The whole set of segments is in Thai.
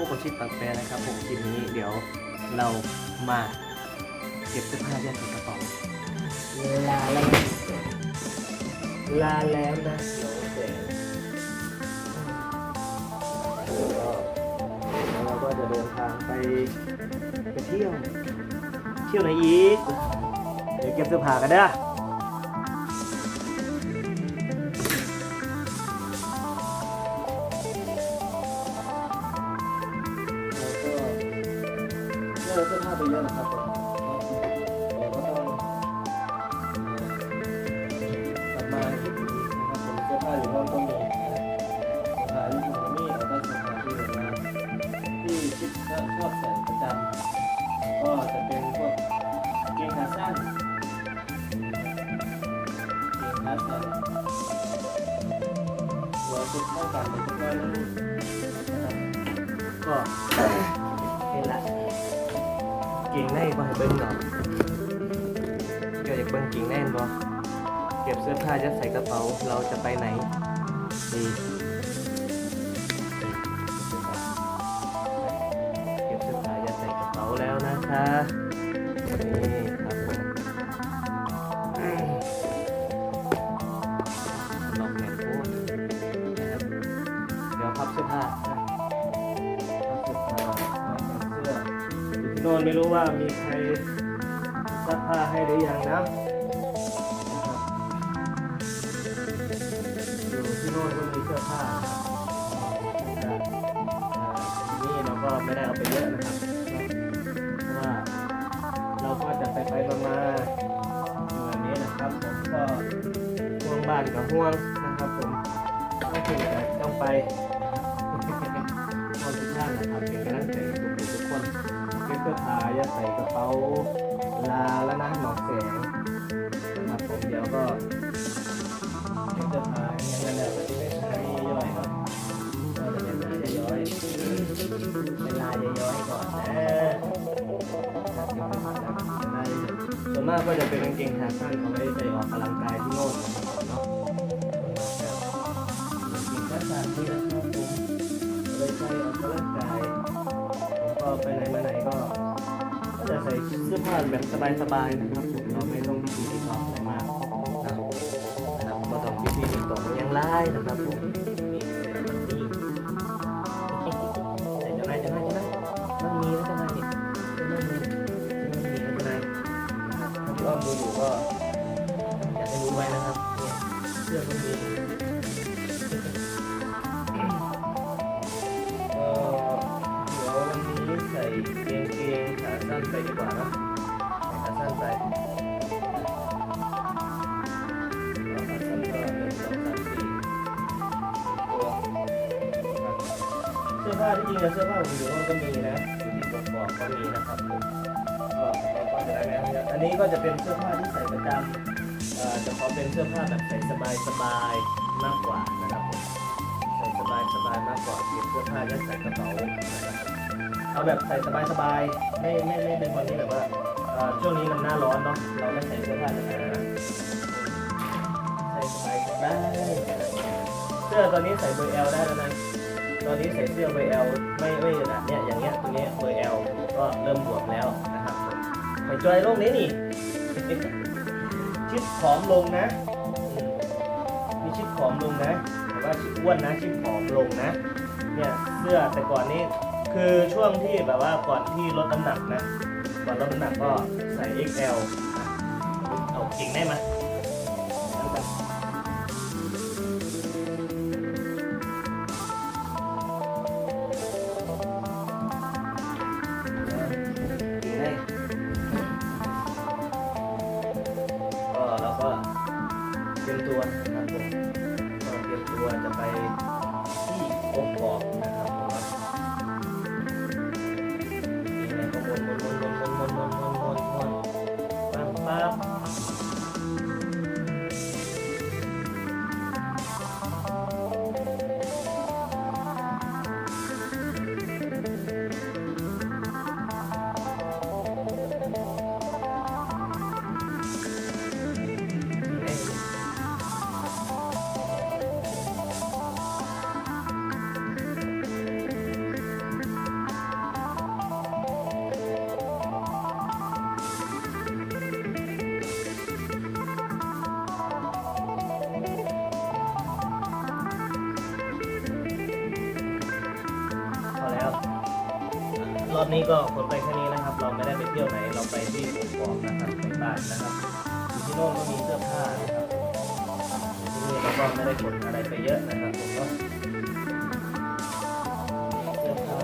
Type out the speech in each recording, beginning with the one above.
พวกกับชิปปากแปรนะครับผมคลิปนี้เดี๋ยวเรามาเก็บเสื้อผ้ายัดใส่กระเป๋าลาแล้วนะลาแล้วนะแสงแล้วเราก็จะเดินทางไปไปเที่ยว เที่ยวไหนอีก เดี๋ยวเก็บเสื้อผ้ากันเด้อ เราก็เลือเสื้อผ้าไปเยอะนะครับผมเดี๋ยวก็ต้องกลับมาที่นี่นะครับผมเสื้อผ้าอยู่ห้องมีสถานที่ของนี่แล้วก็สถานที่แบบว่าที่คิดชอบใส่ประจำก็จะเป็นพวกกางเกงขาสั้นเกมคัสเนี่ยหัวสุดเข้ากันเป็นตัวนึงนก็ ก่งในบ่ให้เบิ้งหน่อยเกี่ยวอยากเบิ้งเก่งแน่นบ่เก็บเสื้อผ้าจะใส่กระเป๋าเราจะไปไหนดีเก็บเสื้อผ้ายัดใส่กระเป๋าแล้วนะคะ รู้ว่ามีใครซักผ้าให้หรือยังนะครับอยู่ที่โน่นก็มีเสื้อผ้านะครับนี่เราก็ไม่ได้เอาไปเยอะนะครับเพราะว่าเราก็จะไปไปมาๆอยู่แบบนี้นะครับผมก็ห่วงบ้านกับห่วงนะครับผมก็คือจะต้องไป ย่าใส่กระเป๋าลาแล้วนะหมอกแสงนะครับผมเดี๋ยวก็เก็บเสื้อผ้าอย่างนั้นแหละก็จะเป็นให้ย่อยก่อนก็จะเป็นลายย่อยเป็นลายย่อยก่อนนะส่วนมากก็จะเป็นกางเกงขาสั้นเขาไม่ได้ใส่ออกกำลังกายที่โน่น เสื้อผ้าแบบสบายๆนะครับผมเราไม่ต้องพิธีรีตองอะไรมากนะครับนะครับก็ต้องพิธีรีตองยังไล่นะครับผมใส่จะได้จะได้จะได้ต้องมีแล้วจะได้นี่จะได้มีจะได้มีแล้วจะได้นะครับถ้าพี่อ้อมดูอยู่ก็อยากให้รู้ไว้นะครับเนี่ยเสื้อก็มีเอ่อเดี๋ยววันนี้ใส่เกงเกงขาสั้นไปดีกว่านะ สื้อผ้าที่จริงอะเสื้อผ้าผมอยู่ห้องก็มีนะอยู่ที่กอบๆก็มีนะครับผมก็เราก็จะได้ไหมครับอันนี้ก็จะเป็นเสื้อผ้าที่ใส่ประจำเอ่อจะขอเป็นเสื้อผ้าแบบใส่สบายๆมากกว่านะครับผมใส่สบายสบายมากกว่าเก็บเสื้อผ้ายัดใส่กระเป๋านะครับเอาแบบใส่สบายสบายไม่ไม่ไม่เป็นคนที่แบบว่าเอ่อช่วงนี้มันหน้าร้อนเนาะเราไม่ใส่เสื้อผ้าหนาใส่สบายสบายเสื้อตอนนี้ใส่เบอร์ L ได้แล้วนะ ตอนนี้ใส่เสื้อเบอร์ L ไม่ไม่หนาเนี่ยอย่างเงี้ยตัวนี้เบอร์ L ก็เริ่มบวมแล้วนะครับไปจอยโลกนี้นี่ ชิดผอมลงนะมีชิดผอมลงนะแต่ว่าชิดอ้วนนะ ชิดผอมลงนะ เนี่ยเสื้อแต่ก่อนนี้คือช่วงที่แบบว่าก่อนที่ลดน้ำหนักนะ ก่อนลดน้ำหนักก็ใส่ XL เอาเก่งได้ไหม รียมตัวนะครับผมก็เตรียมตัวจะไป รอบนี้ก็ขนไปแค่นี้นะครับ เราไม่ได้ไปเที่ยวไหน เราไปที่กกอกนะครับไปบ้านนะครับอยู่ที่โน่นก็มีเสื้อผ้านะครับอยู่ที่นี่เราก็ไม่ได้ขนอะไรไปเยอะนะครับผมก็เสื้อผ้า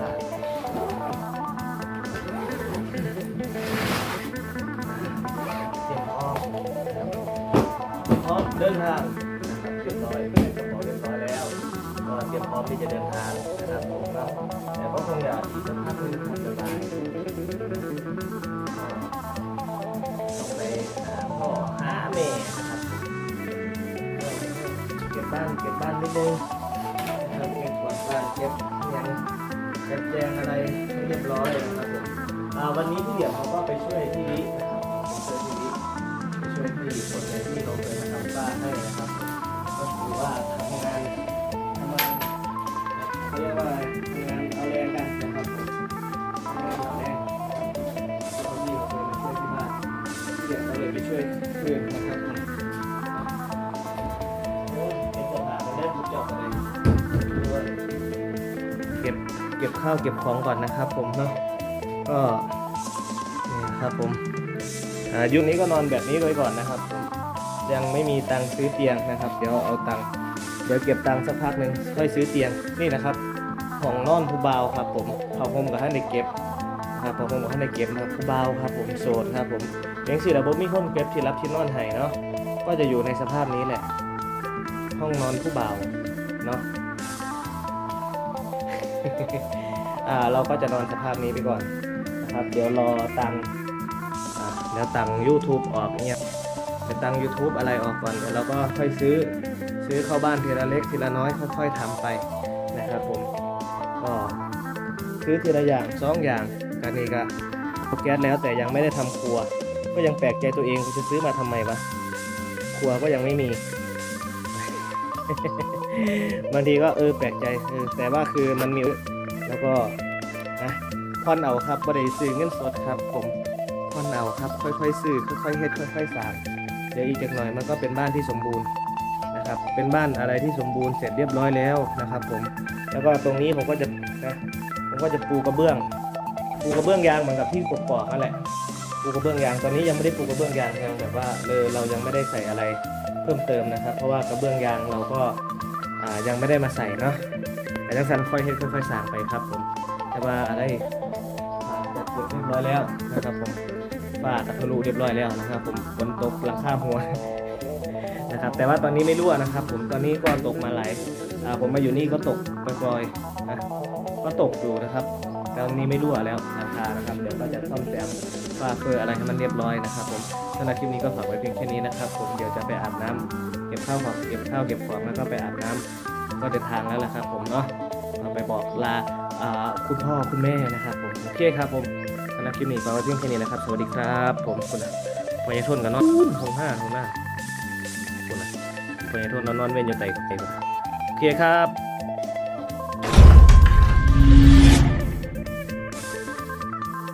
เตรียมพร้อมพร้อมเดินทางเรียบร้อยเป็นกระเป๋าเรียบร้อยแล้ว ก็เตรียมพร้อมที่จะเดินทางนะครับผมก็แต่ก็คงอยากอีกสักพักนึงครับจะไปต้อง นนิดนึงนะครับเก็บกวาดบ้านเก็บยังเก็บแจงอะไรให้เรียบร้อยนะครับผมวันนี้พี่เดี่ยวเขาก็ไปช่วยพี่วินะครับช่วยพี่วิไปช่วยพี่คนในที่เราเคยมาทำบ้านให้นะครับก็ถือว่าทำงานทำงานเขาเรียกว่าทำงานเอาแรงกันนะครับผมทำงานเอาแรงเขาที่เขาเคยมาช่วยที่บ้านเดี๋ยวเราเลยไปช่วยเพื่อนนะครับ ข้าวเก็บของก่อนนะครับ ผมเนาะก็นี่ครับผมอายุคนี้ก็นอนแบบนี้ไว้ก่อนนะครับผมยังไม่มีตังค์ซื้อเตียงนะครับ เดี๋ยวเอาตังค์เดี๋ยวเก็บตังค์สักพักหนึ่งค่อยซื้อเตียงนี่นะครับของนอนผู้เบาครับผมเผาห่มกับท่านในเก็บครับเผาห่มกับท่านในเก็บนะครับผู้เบาครับผมโสดครับผมเลี้ยงสิระบบมีคนเก็บที่รับที่นอนให้เนาะก็จะอยู่ในสภาพนี้แหละ ห้องนอนผู้เบาเนาะ เราก็จะนอนสภาพนี้ไปก่อนนะครับ เดี๋ยวรอตังอ่าแล้วตัง YouTube ออกเนี่ยเดี๋ยวตัง YouTube อะไรออกก่อนเดี๋ยวเราก็ค่อยซื้อซื้อเข้าบ้านทีละเล็กทีละน้อยค่อยๆทำไปนะครับผมก็ซื้อทีละอย่างสองอย่างกันนี้ก็แก๊สแล้วแต่ยังไม่ได้ทำครัว ก็ยังแปลกใจตัวเองจะซื้อมาทำไมวะครัวก็ยังไม่มีบางทีก็เออแปลกใจเออแต่ว่าคือมันมี แล้วก็นะผ่อนเอาครับบ่ได้ซื้อเงินสดครับ ผมผ่อนเอาครับ ค่อยๆซื้อค่อยๆเฮ็ดค่อยๆสร้างเดี๋ยวอีกจักหน่อยมันก็เป็นบ้านที่สมบูรณ์นะครับ เป็นบ้านอะไรที่สมบูรณ์เสร็จเรียบร้อยแล้วนะครับ ผม แล้วก็ตรงนี้ผมก็จะนะผมก็จะปูกระเบื้อง ปูกระเบื้องยางเหมือนกับที่กกอกนั่นแหละปูกระเบื้องยางตอนนี้ยังไม่ได้ปูกระเบื้องยางยังแบบว่าเลยเรายังไม่ได้ใส่อะไรเพิ่มเติมนะครับ เพราะว่ากระเบื้องยางเราก็อ่ายังไม่ได้มาใส่เนาะ แต่จังสันค่อยเฮ็ดค่อยๆสร้างไปครับผมแต่ว่าอะไรจัดเรียบร้อยแล้วนะครับผมฝ้ากระทะลุเรียบร้อยแล้วนะครับ ผมฝนตกหลังคาหัวนะครับแต่ว่าตอนนี้ไม่รั่วนะครับ ผมตอนนี้ก็ตกมาหลายอ่าผมมาอยู่นี่ก็ตกปล่อยๆนะก็ตกอยู่นะครับตอนนี้ไม่รั่วแล้วหลังคานะครับเดี๋ยวก็จะซ่อมแซมฝ้าเฟอร์อะไรให้มันเรียบร้อยนะครับผมสำหรับคลิปนี้ก็ฝากไว้เพียงแค่นี้นะครับ ผมเดี๋ยวจะไปอาบน้ำเก็บข้าวของเก็บข้าวเก็บของแล้วก็ไปอาบน้ำ ก็เดินทางแล้วล่ะครับ ผมเนาะเราไปบอกลาคุณพ่อคุณแม่นะครับผมโอเคครับผมสำหรับคลิปนี้ก็เพียงแค่นี้นะครับ สวัสดีครับ ผมคุณอะพญาชนกันอนาะของห้าของหน้าคุณอะพญาชนนอนนอนเว้นอยู่ไต่กับไต่ก่อนโอเคครับ